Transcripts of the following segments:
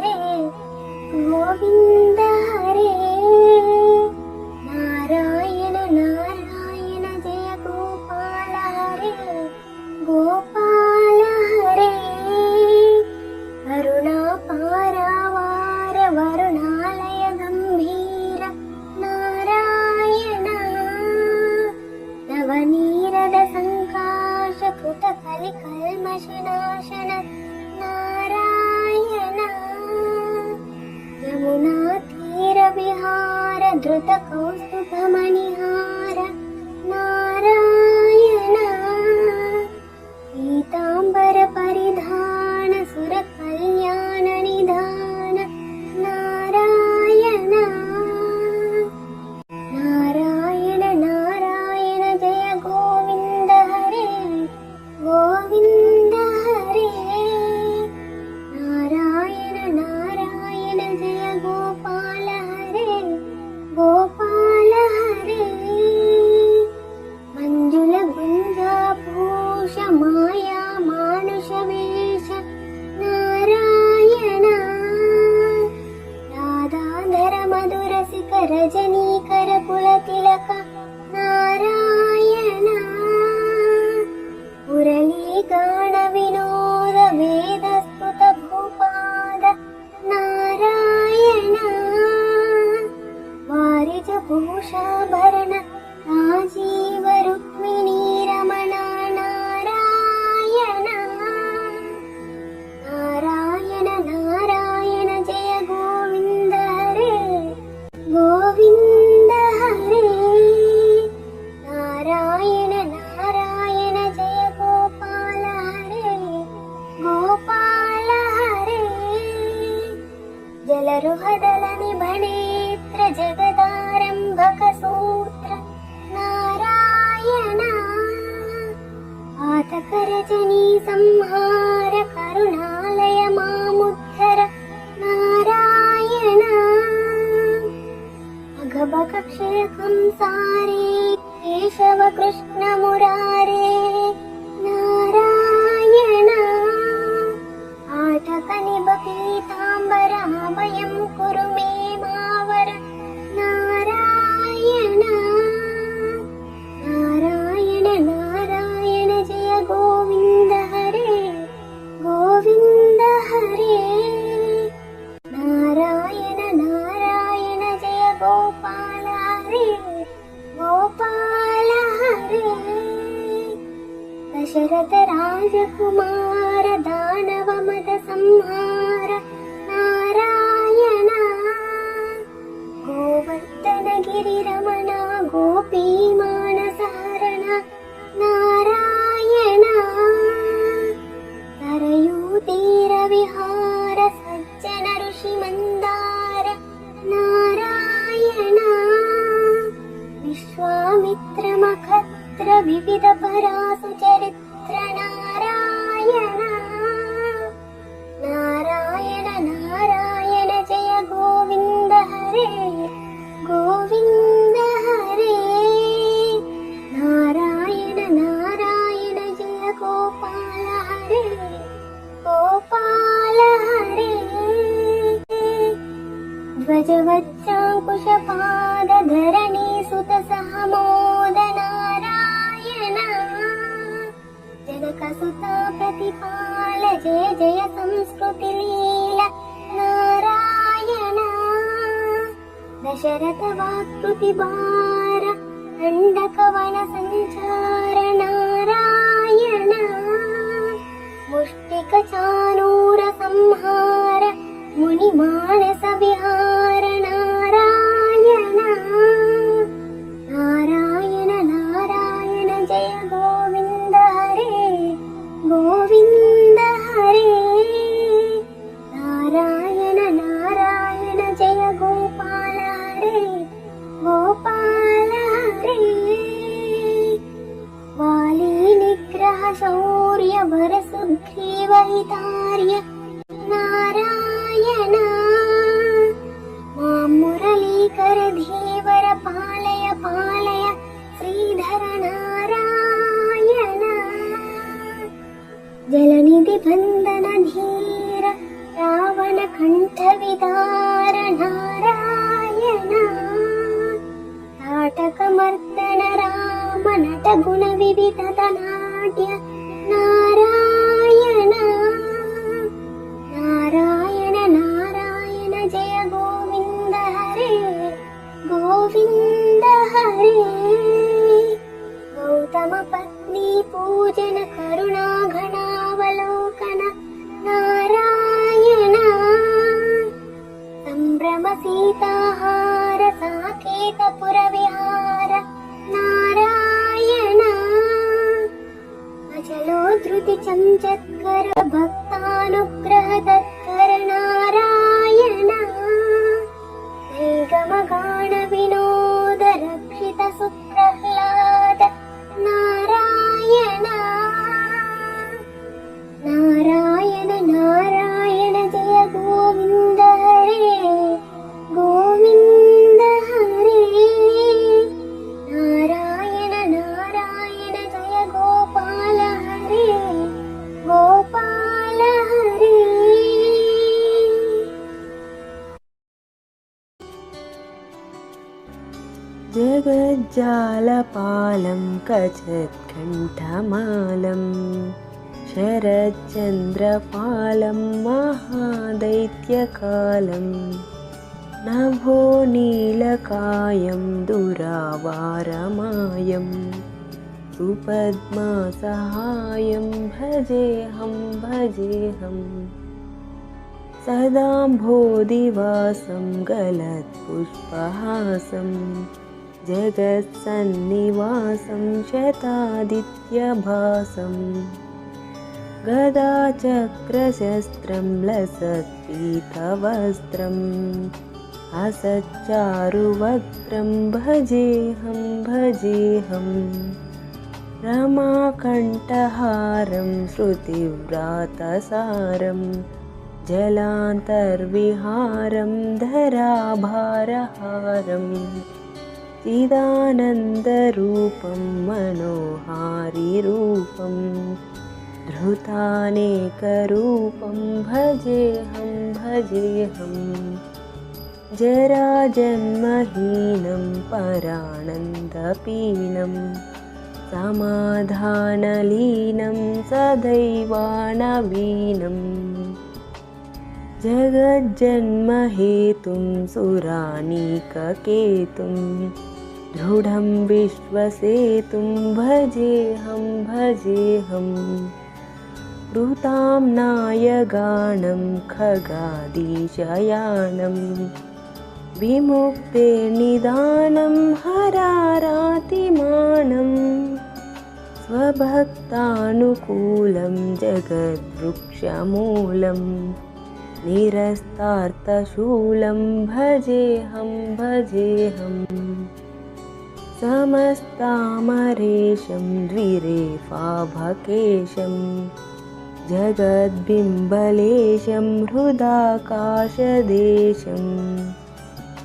हरे गोविन्द हरे नारायण नारायण जय गोपाल हरे गोपाल हरे अरुणा वरुणालय गम्भीर नारायण नवनीरद सङ्काश नवनीरदसङ्काशकृतकलिकल्मशनाश दृतको सुभमणिहार नारायण। गीताम्बरप कसुता प्रतिपाल जय जय संस्कृतिलील नारायण। दशरथ वास्कृतिवार अण्डकवन सञ्चार नारायण। मुष्टिकचानूर संहार मुनिबाणस विहार గుణ వివిధ నాట్య నారాయణ. నారాయణ నారాయణ జయ గోవింద హరే గోవింద హరే. గౌతమ పత్ని పూజన కరుణా ఘనావలోకన నారాయణ. సంభ్రమ సీతాహార సాకేత పుర भक्तानुग्रहद कचत्कण्ठमालं शरच्चन्द्रपालं महादैत्यकालं नभो नीलकायं दुरावारमायं सुपद्मासहायं भजेऽहं भजेऽहम् सदाम्भोदिवासं गलत्पुष्पहासं जगत्सन्निवासं शतादित्यभासं गदाचक्रशस्त्रं लसत्पीतवस्त्रम् असच्चारुवक्त्रं भजेऽहं भजेऽहम् रमाकण्ठहारं श्रुतिव्रातसारम् जलान्तर्विहारं धराभारहारम् चिदानन्दरूपं मनोहारिरूपं धृतानेकरूपं भजेऽहं भजेऽहम् जराजन्महीनं परानन्दपीनं समाधानलीनं सदैवानवीनम् जगज्जन्महेतुं सुरानीककेतुं दृढं विश्वसेतुं भजेऽहं भजेऽहम् ऋतां नायगानं खगादीशयानं विमुक्तेर्निदानं हरारातिमानम् स्वभक्तानुकूलं जगद्वृक्षमूलम् निरस्तार्थशूलं भजेऽहं भजेऽहम् समस्तामरेशं द्विरेफाभकेशं जगद्बिम्बलेशं हृदाकाशदेशं।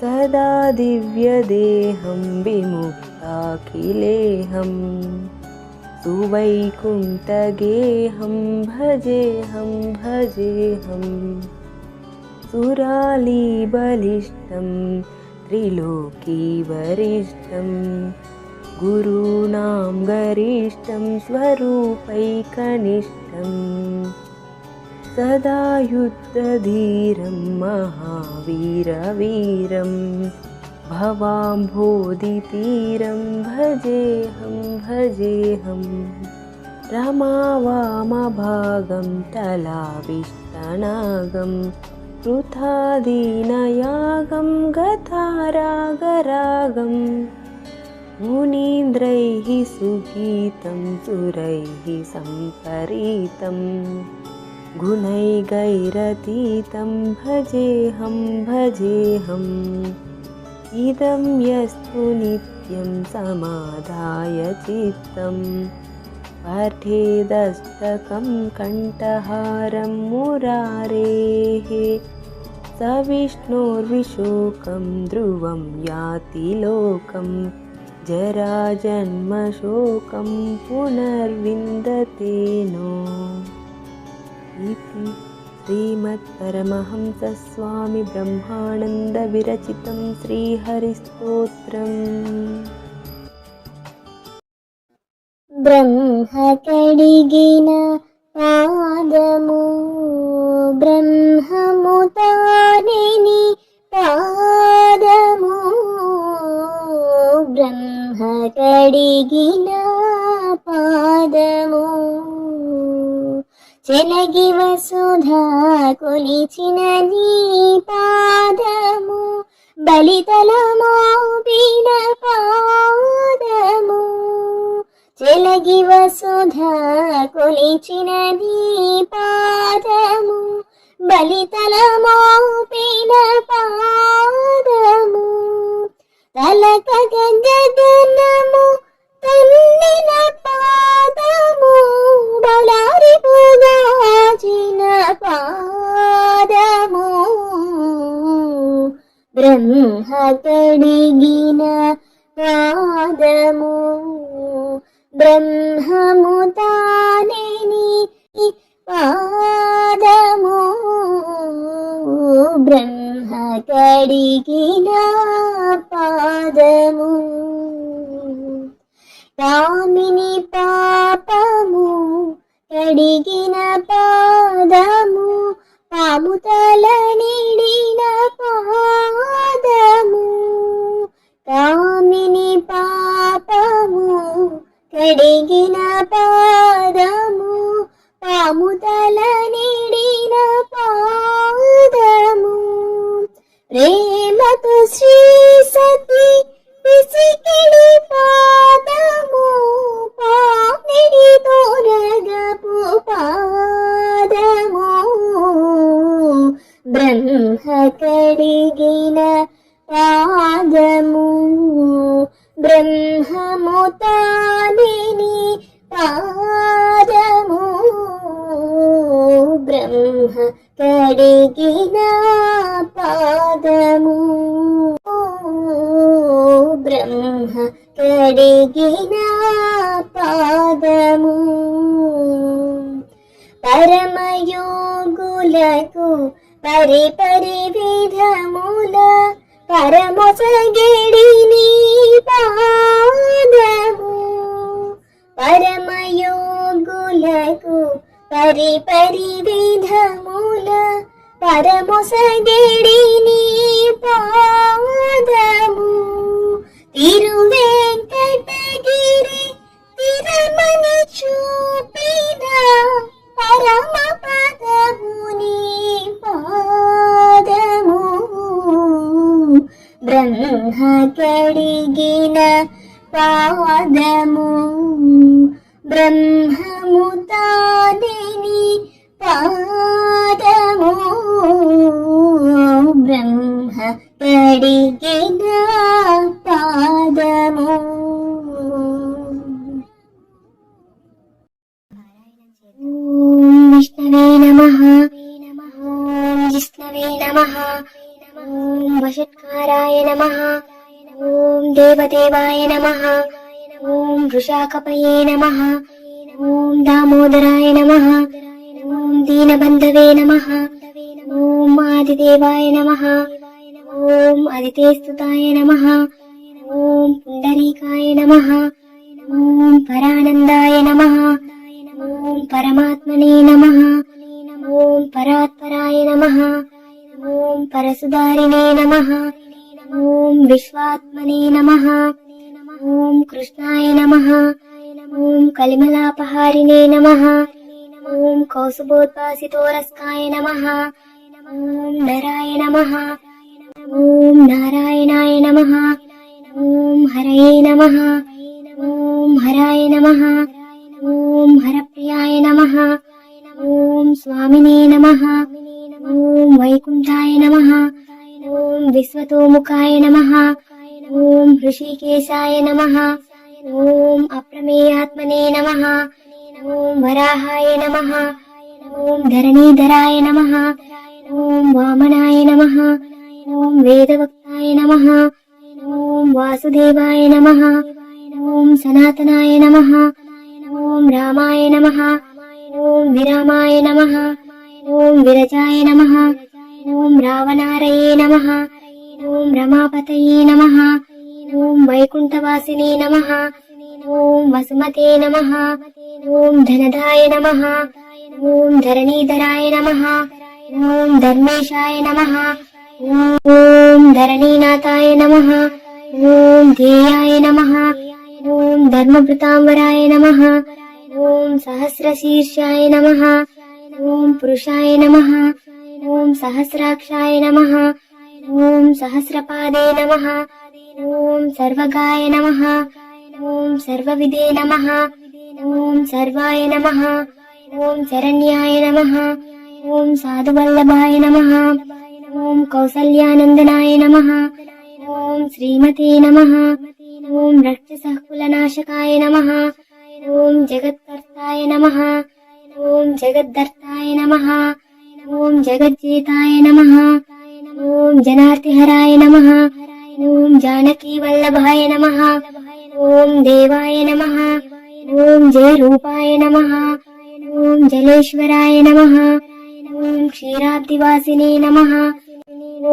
सदा दिव्यदेहं विमुक्ताखिलेऽहम् सुवैकुण्ठगेहं भजेऽहं भजेऽहम् सुरालीबलिष्टं त्रिलोकीवरिष्ठं। गुरूणां गरिष्ठं स्वरूपैकनिष्ठं। सदा युद्धधीरं महावीरवीरं भवाम्भोदितीरं भजेऽहं भजेऽहम् रमावामभागं कृथादीनयागं गतारागरागं मुनीन्द्रैः सुगीतं सुरैः सम्परीतं गुणैगैरतीतं भजेऽहं भजेऽहम्। इदं यस्तु नित्यं समाधाय चित्तम् पाठेदस्तकं कण्ठहारं मुरारेः। स विष्णोर्विशोकं ध्रुवं याति लोकं। जराजन्मशोकं पुनर्विन्दते नो इति श्रीमत्परमहंसस्वामि ब्रह्मानन्दविरचितं श्रीहरिस्तोत्रम् బ్రహ్మ కడిగిన పాదము బ్రహ్మము తానిని పాదము. బ్రహ్మ కడిగిన పాదము చెలగి వసుధా కొలిచిన నీ పాదము బలితల మోపిన పాదము చెలగి వసుధా కొలిచిన పాదము బలితల మోపిన పాదము. తలక గగనము తన్నిన పాదము బలారి పూగాచిన పాదము. బ్రహ్మ కడిగిన పాదము. బ్రహ్మముతాని పాదము. బ్రహ్మ కడిగిన పాదము. రామిని పాపము కడిగిన పాదము. పాము తల నిడిన పాదము. రామిని పాపము కడిగిన పాదము పాముతల నిడిన పాదము. ప్రేమతో శ్రీ సతి పిసికిడి పాదము పామిడి తోరగపు పాదము. బ్రహ్మ కడిగిన పాదము బ్రహ్మముతాదిని పాదము. బ్రహ్మ కడిగిన పాదము. బ్రహ్మ కడిగిన పాదము. పరమయోగులకు పరి పరి విధముల పరమొసగడిని పాదము పరమయోగులకు పరి పరి విధముల పరమొసగడిని పాదము. తిరువెంకటగిరి తిరమని చూపిన పరమ బ్రహ్మ కడిగిన పాదము. బ్రహ్మ వృషాకపయే నమ ఓం దామోదరాయ నమ ఓం దీనబంధవే నమ ఓం ఆదిదేవాయ నమ ఓం అదితేస్తుతాయ నమ ఓం పుండరీకాయ నమ ఓం పరానందాయ నమ ఓం పరమాత్మనే నమ ఓం పరాత్పరాయ నమ ఓం పరసుధారిణే నమ ఓం విశ్వాత్మనే నమ ఓం కృష్ణాయ నమ ఓం కలిమలాపహారిణే నమ ఓం కౌసుభోద్వాసితోరస్కాయ నమ ఓం నరాయ నమ ఓం నారాయణాయ నమ ఓం హరయే నమ ఓం హరాయ నమ ఓం హరప్రియాయ నమ ఓం స్వామినే నమ ఓం వైకుంఠాయ నమ ఓం విశ్వతోముఖాయ నమ ऋषिकेशाय नमः ॐ अप्रमेयात्मने नमः ॐ वराहाय नमः ॐ धरणीधराय नमः ॐ वामनाय नमः ॐ वेदवक्ताय नमः ॐ वासुदेवाय नमः ॐ सनातनाय नमः ॐ रामाय नमः ॐ विरामाय नमः ॐ विरजाय नमः ॐ रावणारये नमः ॐ रमापतये नमः ఓం వైకుంఠవాసినే నమ ఓం వసుమతే నమ ఓం ధనదాయ నమ ఓం ధరణీధరాయ నమ ఓం ధర్మేశాయ నమ ఓం ధరణీనాథాయ నమ ఓం ధ్యేయాయ నమ ఓం ధర్మభృతాంబరాయ నమ ఓం సహస్రశీర్షాయ నమ ఓం పురుషాయ నమ ఓం సహస్రాక్షాయ నమ ఓం సహస్రపాదే నమ ఓం సర్వగాయ నమ ఓం సర్వవిదే నమ ఓం సర్వాయ నమ ఓం శరణ్యాయ నమ ఓం సాధువల్లభాయ నమ ఓం కౌసల్యానందనాయ నమ ఓం శ్రీమతే నమ ఓం రక్షసకులనాశకాయ నమ ఓం జగత్కర్తాయ నమ ఓం జగద్దర్తాయ నమ ఓం జగజ్జేతాయ నమ ఓం జనార్తిహరాయ నమ ఓం జానకీ వల్లభాయ నమ ఓం దేవాయ నమ ఓం జయ రూపాయ నమ ఓం జలేశ్వరాయ నమ ఓం క్షీరాబ్దివాసినే నమ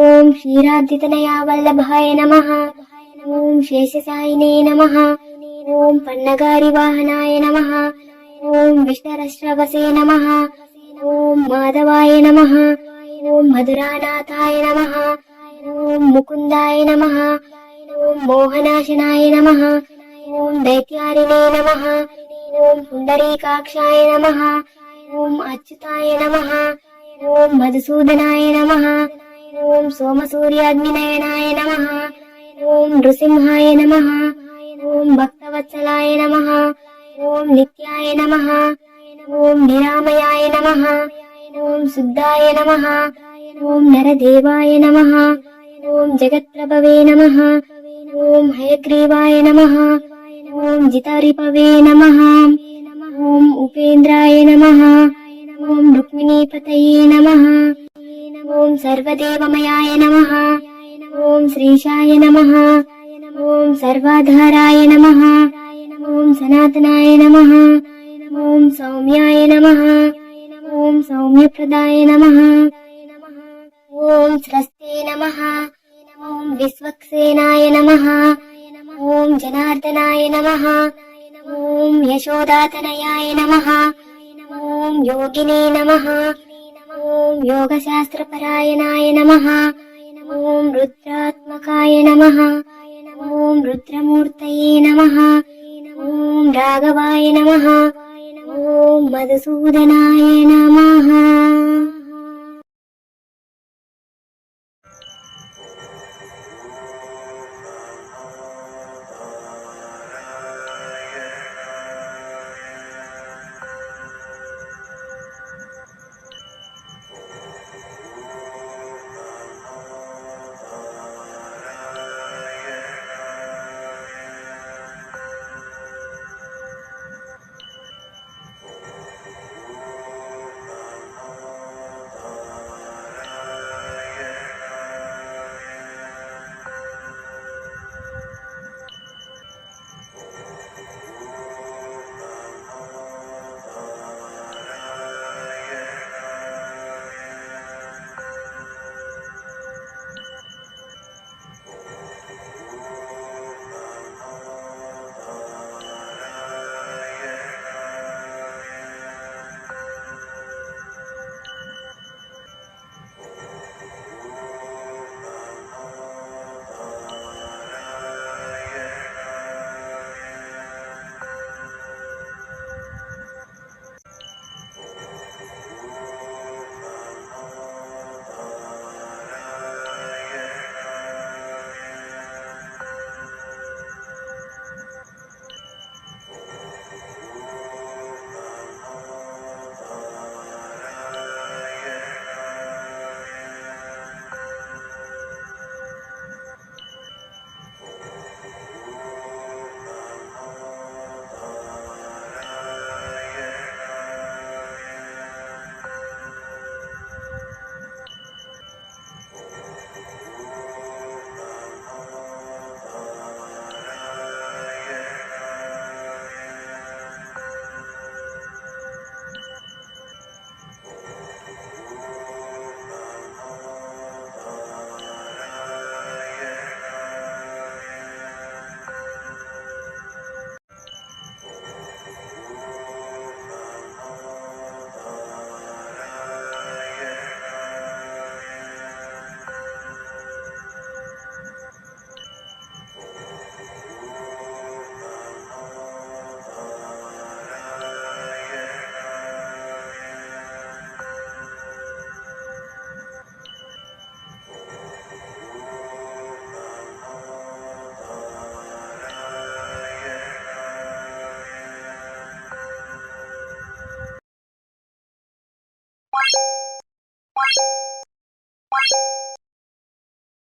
ఓం క్షీరాబ్దితనయా వల్లభాయ నమ ఓం శేషసాయినే నమ ఓం పన్నగారి వాహనాయ నమ ఓం విష్ణరశ్రవసే నమ ఓం మాధవాయ నమ ఓం మధురానాథాయ నమ ఓం ముకుందాయ నమ ఓం మోహనాశనాయ నమ ఓం దైత్యారిణే నమ ఓం పుండరీకాక్షాయ నమ ఓం అచ్యుతాయ నమ ఓం మధుసూదనాయ నమ ఓం సోమసూర్యాగ్నినయనాయ నమ ఓం నృసింహాయ నమ ఓం భక్తవత్సలాయ నమ ఓం నిత్యాయ నమ ఓం నిరామయాయ నమ ఓం శుద్ధాయ నమ ఓం నరదేవాయ నమ ఓం జగత్ప్రభవే నమ ఓం హయగ్రీవాయ నమ ఓం జితారిపవే నమ ఓం ఉపేంద్రాయ నమ ఓం రుక్మిణీపతయే నమ ఓం సర్వదేవమయాయ నమ ఓం శ్రీశాయ నమ ఓం సర్వాధారాయ నమ ఓం సనాతనాయ నమ ఓం సౌమ్యాయ నమ ఓం సౌమ్యప్రదాయ నమ ఓం స్వస్తే నమ ఓం విశ్వక్సేనాయ నమ. ఓం జనార్దనాయ నమ. ఓం యశోదాతనయాయ నమ. ఓం యోగినే నమ. ఓం యోగశాస్త్రపరాయణాయ నమ. ఓం రుద్రాత్మకాయ నమ. ఓం రుద్రమూర్తయే నమ. ఓం రాఘవాయ నమ. ఓం మధుసూదనాయ నమ.